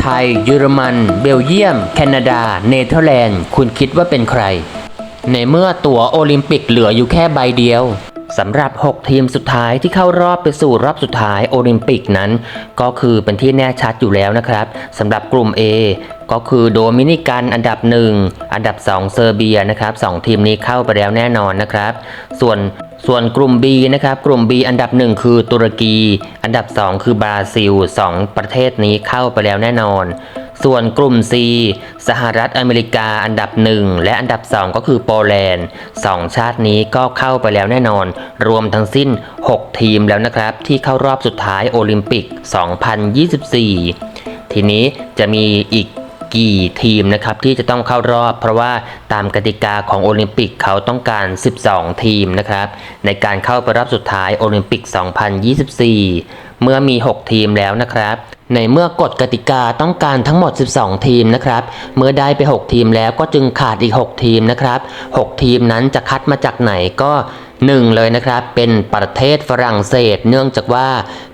ไทย เยอรมัน เบลเยียม แคนาดา เนเธอร์แลนด์ คุณคิดว่าเป็นใคร ในเมื่อตั๋วโอลิมปิกเหลืออยู่แค่ใบเดียวสำหรับ 6 ทีมสุดท้ายที่เข้ารอบไปสู่รอบสุดท้ายโอลิมปิกนั้น ก็คือเป็นที่แน่ชัดอยู่แล้วนะครับสำหรับกลุ่ม A ก็คือโดมินิกันอันดับ 1 อันดับ 2 เซอร์เบียนะครับสองทีมนี้เข้าไปแล้วแน่นอนนะครับ ส่วนส่วนกลุ่ม B นะครับ กลุ่ม B อันดับ 1 คือตุรกี อันดับ 2 คือบราซิล 2 ประเทศนี้เข้าไปแล้วแน่นอน ส่วนกลุ่ม C สหรัฐอเมริกาอันดับ 1 และอันดับ 2 ก็คือโปแลนด์ 2 ชาตินี้ก็เข้าไปแล้วแน่นอน รวมทั้งสิ้น 6 ทีมแล้วนะครับ ที่เข้ารอบสุดท้ายโอลิมปิก 2024 ทีนี้จะมีอีก กี่ทีมนะครับที่จะต้องเข้ารอบ เพราะว่าตามกติกาของโอลิมปิกเขาต้องการ 12 ทีมนะครับในการเข้าไปรอบสุดท้ายโอลิมปิก 2024 เมื่อมี 6 ทีมแล้วนะครับ ในเมื่อกฎกติกาต้องการทั้งหมด 12 ทีมนะครับ เมื่อได้ไป 6 ทีมแล้วก็จึงขาดอีก 6 ทีมนะครับ 6 ทีมนั้นจะคัดมาจากไหนก็หนึ่งเลยนะครับเป็นประเทศฝรั่งเศส เนื่องจากว่า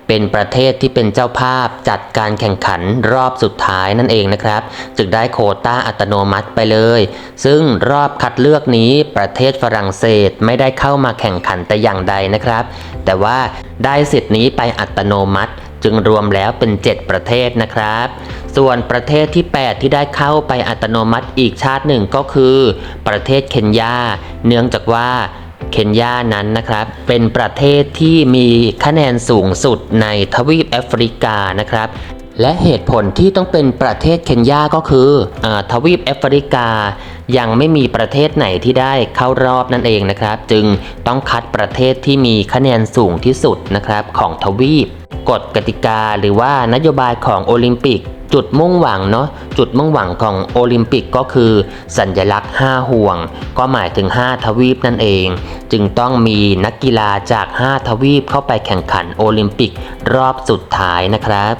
เป็นประเทศที่เป็นเจ้าภาพจัดการแข่งขันรอบสุดท้ายนั่นเองนะครับ จึงได้โคต้าอัตโนมัติไปเลย ซึ่งรอบคัดเลือกนี้ประเทศฝรั่งเศสไม่ได้เข้ามาแข่งขันแต่อย่างใดนะครับ แต่ว่าได้สิทธิ์นี้ไปอัตโนมัติจึงรวมแล้วเป็น 7 ประเทศนะครับ ส่วนประเทศที่ 8 ที่ได้เข้าไปอัตโนมัติอีกชาติหนึ่งก็คือ ประเทศเคนยา เนื่องจากว่า เคนยานั้นนะครับ เป็นประเทศที่มีคะแนนสูงสุดในทวีปแอฟริกานะครับและเหตุผลที่ต้องเป็นประเทศเคนยาก็คืออทวีปแอฟริกา ยังไม่มีประเทศไหนที่ได้เข้ารอบนั่นเองนะครับ จึงต้องคัดประเทศที่มีคะแนนสูงที่สุดนะครับของทวีป กฎกติกาหรือว่านโยบายของโอลิมปิก จุดมุ่งหวังเนาะจุดมุ่งหวังของโอลิมปิกก็คือสัญลักษณ์ 5 ห่วง ก็หมายถึง 5 ทวีปนั่นเอง จึงต้องมีนักกีฬาจาก 5 ทวีปเข้าไปแข่งขันโอลิมปิกรอบสุดท้ายนะครับ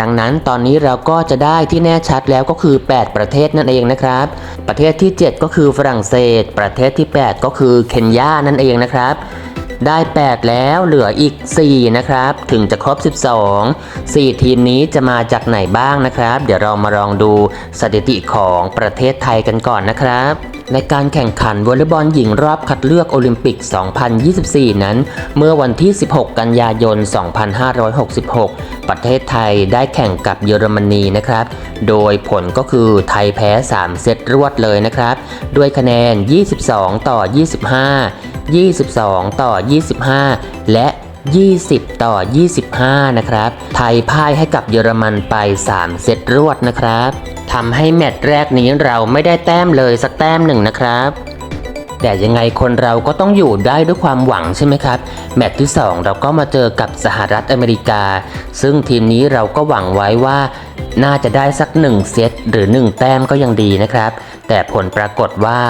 ดังนั้นตอนนี้เราก็จะได้ที่แน่ชัดแล้วก็คือ 8 ประเทศนั่นเองนะครับ ประเทศที่ 7 ก็คือฝรั่งเศส ประเทศที่ 8 ก็คือเคนยานั่นเองนะครับ ได้ 8 แล้วเหลืออีก 4 นะครับ ถึงจะครบ 12 4 ทีมนี้จะมาจากไหนบ้างนะครับ เดี๋ยวเรามาลองดูสถิติของประเทศไทยกันก่อนนะครับในการแข่งขันวอลเลย์บอลหญิงรอบคัดเลือกโอลิมปิก 2024 นั้น เมื่อวันที่ 16 กันยายน 2566 ประเทศไทยได้แข่งกับเยอรมนีนะครับ โดยผลก็คือไทยแพ้ 3 เซตรวดเลยนะครับ ด้วยคะแนน 22 ต่อ 25 22 ต่อ 25 และ 20 ต่อ 25 นะครับ ไทยพ่ายให้กับเยอรมันไป 3 เซตรวดนะครับทำให้แมตช์แรกนี้เราไม่ได้แต้มเลยสักแต้มหนึ่งนะครับแต่ยังไงคนเราก็ต้องอยู่ได้ด้วยความหวังใช่ไหมครับ แมตช์ที่ 2 เราก็มาเจอกับสหรัฐอเมริกา ซึ่งทีมนี้เราก็หวังไว้ว่าน่าจะได้สัก 1 เซตหรือ 1 แต้มก็ยังดีนะครับ แต่ผลปรากฏว่า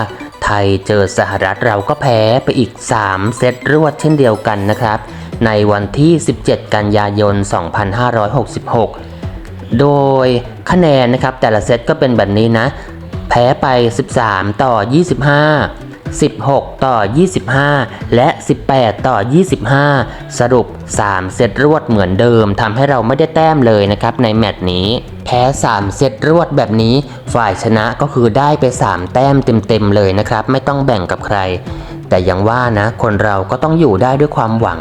ทยเจอสหรัฐเราก็แพ้ไปอีก 3 เซตรวดเช่นเดียวกันนะครับ ในวันที่ 17 กันยายน 2566 โดยคะแนนนะครับแต่ละเซตก็เป็นแบบนี้นะ แพ้ไป 13 ต่อ 25 16 ต่อ 25 และ 18 ต่อ 25 สรุป 3 เซตรวดเหมือนเดิมทำให้เราไม่ได้แต้มเลยนะครับในแมตช์นี้ แพ้ 3 เซตรวดแบบนี้ ฝ่ายชนะก็คือได้ไป 3 แต้มเต็มๆเลยนะครับ ไม่ต้องแบ่งกับใคร แต่ยังว่านะ คนเราก็ต้องอยู่ได้ด้วยความหวัง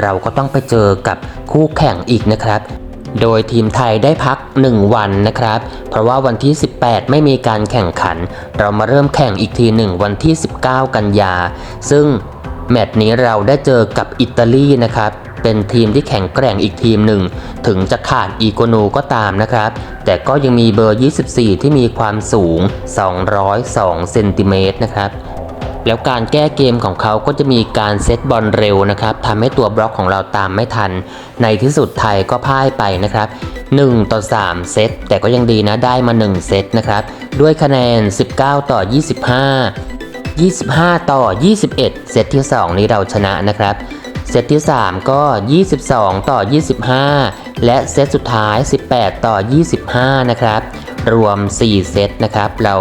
เราก็ต้องไปเจอกับคู่แข่งอีกนะครับ โดยทีมไทยได้พัก 1 วันนะครับ เพราะว่าวันที่ 18 ไม่มีการแข่งขัน เรามาเริ่มแข่งอีกทีหนึ่งวันที่ 19 กันยา ซึ่งแมตช์นี้เราได้เจอกับอิตาลีนะครับ เป็นทีมที่แข็งแกร่งอีกทีมหนึ่ง ถึงจะขาดอีโกนูก็ตามนะครับ แต่ก็ยังมีเบอร์ 24 ที่มีความสูง 202 เซนติเมตรนะครับ แล้วการแก้เกมของเขาก็จะมีการเซตบอลเร็วนะครับทำให้ตัวบล็อกของเราตามไม่ทัน ในที่สุดไทยก็พ่ายไปนะครับ1ต่อ3 เซต แต่ก็ยังดีนะได้มา 1 เซตนะครับ ด้วยคะแนน 19 ต่อ 25 25 ต่อ 21 เซตที่ 2 นี้เราชนะนะครับ เซตที่ 3 ก็ 22 ต่อ 25 และเซตสุดท้าย 18 ต่อ 25 นะครับ รวม 4 เซตนะครับ เรา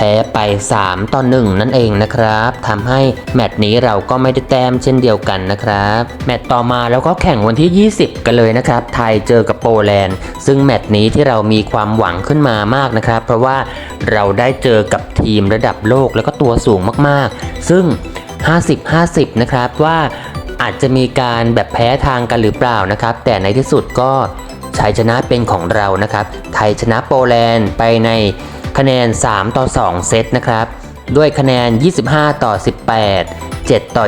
พ้พ้ไป 3 ต่อ 1 นั่นเองนะครับทำให้แมตช์นี้เราก็ไม่ได้แต้มเช่นเดียวกันนะครับ แมตช์ต่อมาแล้วก็แข่งวันที่ 20 กันเลยนะครับ ไทยเจอกับโปแลนด์ ซึ่งแมตช์นี้ที่เรามีความหวังขึ้นมามากนะครับ เพราะว่าเราได้เจอกับทีมระดับโลกแล้วก็ตัวสูงมากๆ ซึ่ง 50-50 นะครับว่าอาจจะมีการแบบแพ้ทางกันหรือเปล่านะครับ แต่ในที่สุดก็ชัยชนะเป็นของเรานะครับ ไทยชนะโปแลนด์ไปใน คะแนน 3 ต่อ 2 เซตนะครับ ด้วยคะแนน 25 ต่อ 18 7 ต่อ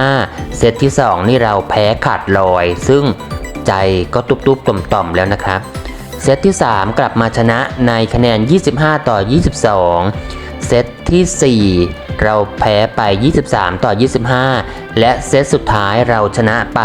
25 เซตที่ 2 นี่เราแพ้ขาดลอย ซึ่งใจก็ตุบๆต่อมๆแล้วนะครับ เซตที่ 3 กลับมาชนะในคะแนน 25 ต่อ 22 เซตทีสี่4 เราแพ้ไป 23 ต่อ 25 และเซตสุดท้ายเราชนะไป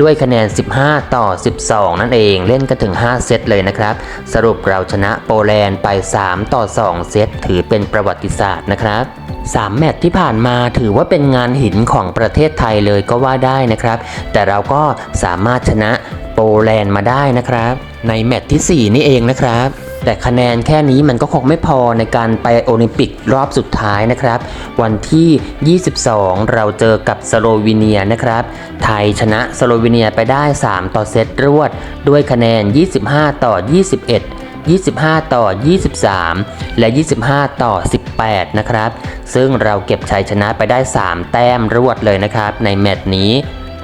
ด้วยคะแนน 15 ต่อ 12 นั่นเองเล่นกันถึง 5 เซตเลยนะครับ สรุปเราชนะโปแลนด์ไป 3 ต่อ 2 เซตถือเป็นประวัติศาสตร์นะครับ3แมตช์ที่ผ่านมาถือว่าเป็นงานหินของประเทศไทยเลยก็ว่าได้นะครับ แต่เราก็สามารถชนะโปแลนด์มาได้นะครับ ในแมตช์ที่ 4 นี่เองนะครับ แต่คะแนนแค่นี้มันก็คงไม่พอในการไปโอลิมปิกรอบสุดท้ายนะครับ วันที่ 22 เราเจอกับสโลวีเนียนะครับ ไทยชนะสโลวีเนียไปได้ 3 ต่อเซตรวด ด้วยคะแนน 25 ต่อ 21 25 ต่อ 23 และ 25 ต่อ 18 นะครับ ซึ่งเราเก็บชัยชนะไปได้ 3 แต้มรวดเลยนะครับ ในแมตช์นี้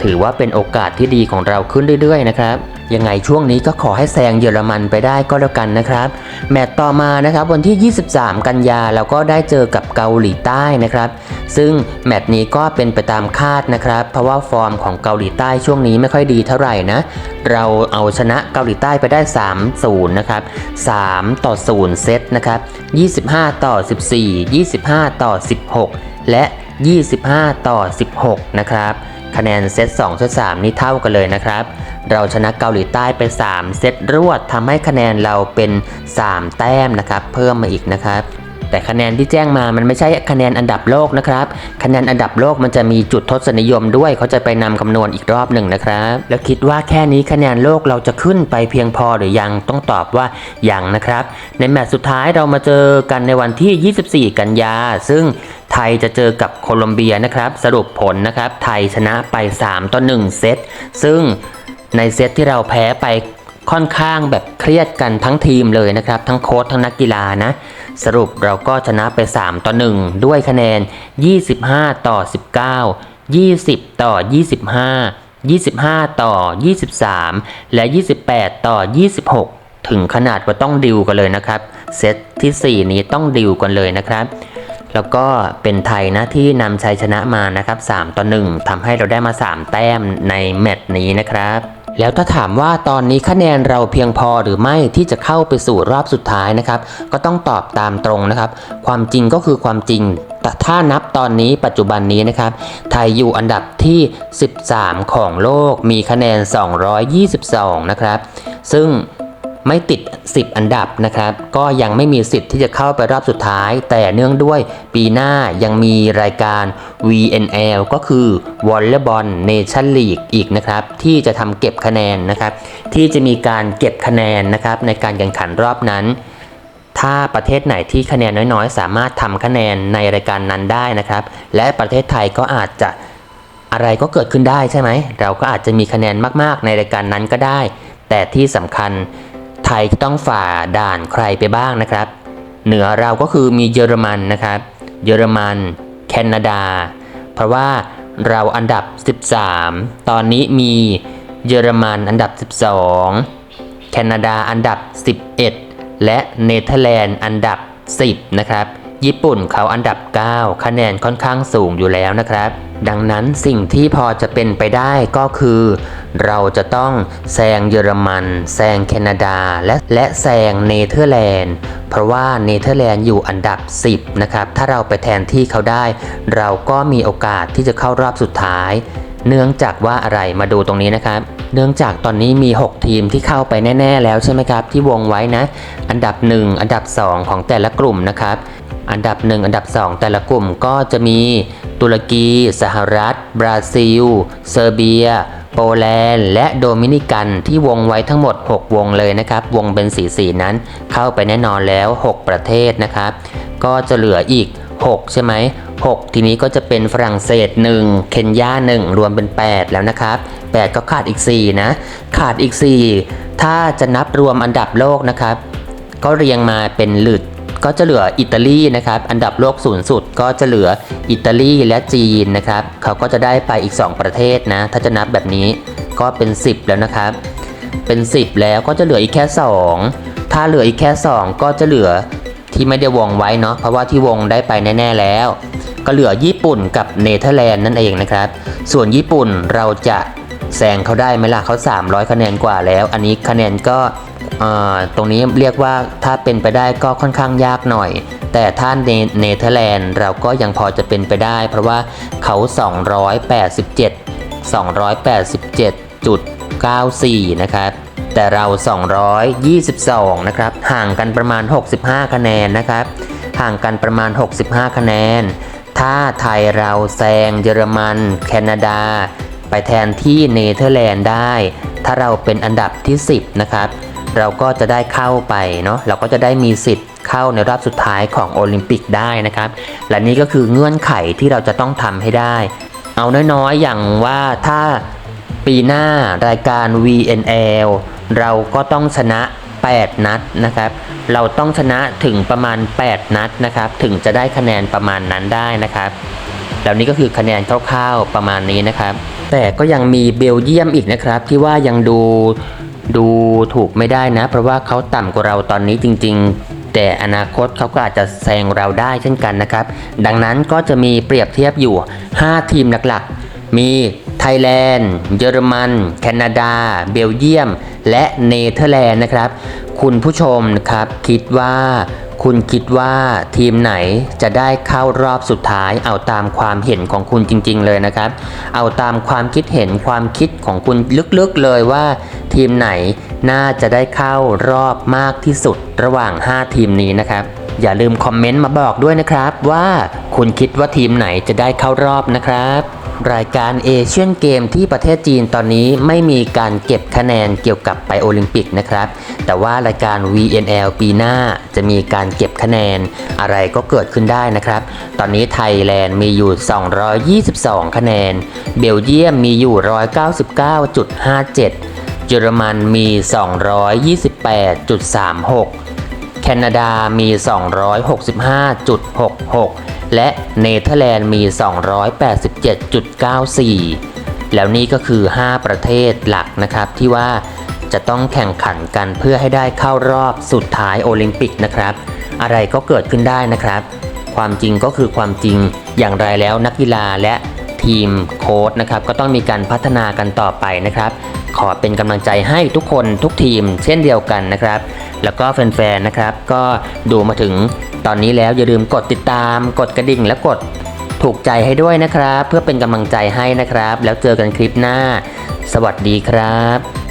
ถือว่าเป็นโอกาสที่ดีของเราขึ้นเรื่อยๆ นะครับ ยังไงช่วงนี้ก็ขอให้แซงเยอรมันไปได้ก็แล้วกันนะครับ แมตช์ต่อมานะครับวันที่ 23 กันยาเราก็ได้เจอกับเกาหลีใต้นะครับ ซึ่งแมตช์นี้ก็เป็นไปตามคาดนะครับ เพราะว่าฟอร์มของเกาหลีใต้ช่วงนี้ไม่ค่อยดีเท่าไหร่นะ เราเอาชนะเกาหลีใต้ไปได้ 3-0 นะครับ 3 ต่อ 0 เซตนะครับ 25 ต่อ 14 25 ต่อ 16 และ 25 ต่อ 16 นะครับ คะแนนเซต2เซต3นี่เท่ากันเลยนะครับ เราชนะเกาหลีใต้ไป 3 เซตรวดทำให้คะแนนเราเป็น 3 แต้มนะครับ เพิ่มมาอีกนะครับ แต่คะแนนที่แจ้งมามันไม่ใช่คะแนนอันดับโลกนะครับ คะแนนอันดับโลกมันจะมีจุดทศนิยมด้วยเขาจะไปนำคำนวณอีกรอบหนึ่งนะครับ แล้วคิดว่าแค่นี้คะแนนโลกเราจะขึ้นไปเพียงพอหรือยังต้องตอบว่ายังนะครับ ในแมตช์สุดท้ายเรามาเจอกันในวันที่ 24 กันยา ซึ่งไทยจะเจอกับโคลอมเบียนะครับ สรุปผลนะครับ ไทยชนะไป 3 ต่อ 1 เซต ซึ่งในเซตที่เราแพ้ไป ค่อนข้างแบบเครียดกันทั้งทีมเลยนะครับ ทั้งโค้ชทั้งนักกีฬานะ สรุปเราก็ชนะไป 3 ต่อ 1 ด้วยคะแนน 25 ต่อ 19 20 ต่อ 25 25 ต่อ 23 และ 28 ต่อ 26 ถึงขนาดว่าต้องดิวกันเลยนะครับ เซตทีสี่4 นี้ต้องดิวกันเลยนะครับ แล้วก็เป็นไทยนะที่นำชัยชนะมานะครับ 3 ต่อ 1ทำให้เราได้มา 3 แต้มในแมตช์นี้นะครับ แล้วถ้าถามว่าตอนนี้คะแนนเราเพียงพอหรือไม่ที่จะเข้าไปสู่รอบสุดท้ายนะครับ ก็ต้องตอบตามตรงนะครับ ความจริงก็คือความจริงแต่ถ้านับตอนนี้ปัจจุบันนี้นะครับ ไทยอยู่อันดับที่ 13 ของโลกมีคะแนน 222 นะครับ ซึ่ง ไม่ติด 10 อันดับนะครับ ก็ยังไม่มีสิทธิ์ที่จะเข้าไปรอบสุดท้าย แต่เนื่องด้วยปีหน้ายังมีรายการ VNL ก็คือ Volleyball Nation League อีกนะครับ ที่จะทำเก็บคะแนนนะครับ ที่จะมีการเก็บคะแนนนะครับ ในการแข่งขันรอบนั้น ถ้าประเทศไหนที่คะแนนน้อยๆ สามารถทำคะแนนในรายการนั้นได้นะครับ และประเทศไทยก็อาจจะอะไรก็เกิดขึ้นได้ใช่ไหม เราก็อาจจะมีคะแนนมากๆ ในรายการนั้นก็ได้ แต่ที่สำคัญ ทยจะต้องฝ่าด่านใครไปบ้างนะครับ เหนือเราก็คือมีเยอรมันนะครับ เยอรมัน แคนาดา เพราะว่าเราอันดับ 13 ตอนนี้มีเยอรมันอันดับ 12 แคนาดาอันดับ 11 และเนเธอร์แลนด์อันดับ 10 นะครับ ญี่ปุ่นเขาอันดับ 9 คะแนนค่อนข้างสูงอยู่แล้วนะครับ ดังนั้นสิ่งที่พอจะเป็นไปได้ก็คือ เราจะต้องแซงเยอรมันแซงแคนาดา และและแซงเนเธอร์แลนด์ เพราะว่าเนเธอร์แลนด์อยู่อันดับ 10 นะครับ ถ้าเราไปแทนที่เขาได้ เราก็มีโอกาสที่จะเข้ารอบสุดท้าย เนื่องจากว่าอะไรมาดูตรงนี้นะครับ เนื่องจากตอนนี้มี 6 ทีมที่เข้าไปแน่ ๆ แล้วใช่ไหมครับ ที่วงไว้นะ อันดับ 1 อันดับ 2 ของแต่ละกลุ่มนะครับ อันดับ 1 อันดับ 2 แต่ละกลุ่มก็จะมีตุรกี สหรัฐ บราซิล เซอร์เบีย โปแลนด์ และโดมินิกันที่วงไว้ทั้งหมด 6 วงเลยนะครับ วงเป็นสีสีนั้นเข้าไปแน่นอนแล้ว 6 ประเทศนะครับ ก็จะเหลืออีก 6 ใช่ไหม 6 ทีนี้ก็จะเป็นฝรั่งเศส 1 เคนยา 1 รวมเป็น 8 แล้วนะครับ 8 ก็ขาดอีก 4 นะ ขาดอีก 4 ถ้าจะนับรวมอันดับโลกนะครับ ก็เรียงมาเป็นหลืดก็จะเหลืออิตาลีนะครับ อันดับโลกสูงสุดก็จะเหลืออิตาลีและจีนนะครับ เขาก็จะได้ไปอีก 2 ประเทศนะ ถ้าจะนับแบบนี้ก็เป็น 10 แล้วนะครับ เป็น 10 แล้วก็จะเหลืออีกแค่ 2 ถ้าเหลืออีกแค่ 2 ก็จะเหลือ ที่ไม่ได้วงไว้เนาะเพราะว่าที่วงได้ไปแน่ ๆ แล้ว ก็เหลือญี่ปุ่นกับเนเธอร์แลนด์นั่นเองนะครับ ส่วนญี่ปุ่นเราจะแซงเขาได้ไหมล่ะเขา 300 คะแนนกว่าแล้ว อันนี้คะแนนก็ตรงนี้เรียกว่าถ้าเป็นไปได้ก็ค่อนข้างยากหน่อย แต่ถ้านเนเธอร์แลนด์เราก็ยังพอจะเป็นไปได้ เพราะว่าเขา 287 287.94 นะครับ แต่เรา 222 นะครับ ห่างกันประมาณ 65 คะแนนนะครับ ห่างกันประมาณ 65 คะแนน ถ้าไทยเราแซงเยอรมัน แคนาดา ไปแทนที่เนเธอร์แลนด์ได้ ถ้าเราเป็นอันดับที่ 10 นะครับ เราก็จะได้เข้าไปเนาะ เราก็จะได้มีสิทธิ์เข้าในรอบสุดท้ายของโอลิมปิกได้นะครับ และนี่ก็คือเงื่อนไขที่เราจะต้องทำให้ได้ เอาน้อยๆ อย่างว่าถ้าปีหน้ารายการ VNL เราก็ต้องชนะ 8 นัดนะครับ เราต้องชนะถึงประมาณ 8 นัดนะครับ ถึงจะได้คะแนนประมาณนั้นได้นะครับ แล้วนี่ก็คือคะแนนคร่าวๆประมาณนี้นะครับ แต่ก็ยังมีเบลเยียมอีกนะครับ ที่ว่ายังดูดูถูกไม่ได้นะ เพราะว่าเขาต่ำกว่าเราตอนนี้จริง ๆ แต่อนาคตเขาก็อาจจะแซงเราได้เช่นกันนะครับ ดังนั้นก็จะมีเปรียบเทียบอยู่ 5 ทีมหลักๆ มี ไทยแลนด์ เยอรมัน แคนาดา เบลเยียม และเนเธอร์แลนด์นะครับ คุณผู้ชมนะครับคิดว่าคุณคิดว่าทีมไหนจะได้เข้ารอบสุดท้ายเอาตามความเห็นของคุณจริง ๆ เลยนะครับ เอาตามความคิดเห็นความคิดของคุณลึกๆเลยว่า ทีมไหนน่าจะได้เข้ารอบมากที่สุดระหว่าง 5 ทีมนี้นะครับ อย่าลืมคอมเมนต์มาบอกด้วยนะครับว่าคุณคิดว่าทีมไหนจะได้เข้ารอบนะครับ รายการเอเชียนเกมที่ประเทศจีนตอนนี้ไม่มีการเก็บคะแนนเกี่ยวกับไปโอลิมปิกนะครับ แต่ว่ารายการ VNL ปีหน้าจะมีการเก็บคะแนนอะไรก็เกิดขึ้นได้นะครับ ตอนนี้ไทยแลนด์มีอยู่ 222 คะแนน เบลเยียมมีอยู่ 199.57 เยอรมันมี 228.36 แคนาดามี 265.66 และเนเธอร์แลนด์มี 287.94 แล้วนี่ก็คือ 5 ประเทศหลักนะครับที่ว่าจะต้องแข่งขันกันเพื่อให้ได้เข้ารอบสุดท้ายโอลิมปิกนะครับ อะไรก็เกิดขึ้นได้นะครับ ความจริงก็คือความจริงอย่างไรแล้วนักกีฬาและทีมโค้ชนะครับก็ต้องมีการพัฒนากันต่อไปนะครับ ขอเป็นกำลังใจให้ทุกคนทุกทีมเช่นเดียวกันนะครับ แล้วก็แฟนๆนะครับ ก็ดูมาถึงตอนนี้แล้วอย่าลืมกดติดตาม กดกระดิ่งและกดถูกใจให้ด้วยนะครับ เพื่อเป็นกำลังใจให้นะครับ แล้วเจอกันคลิปหน้า สวัสดีครับ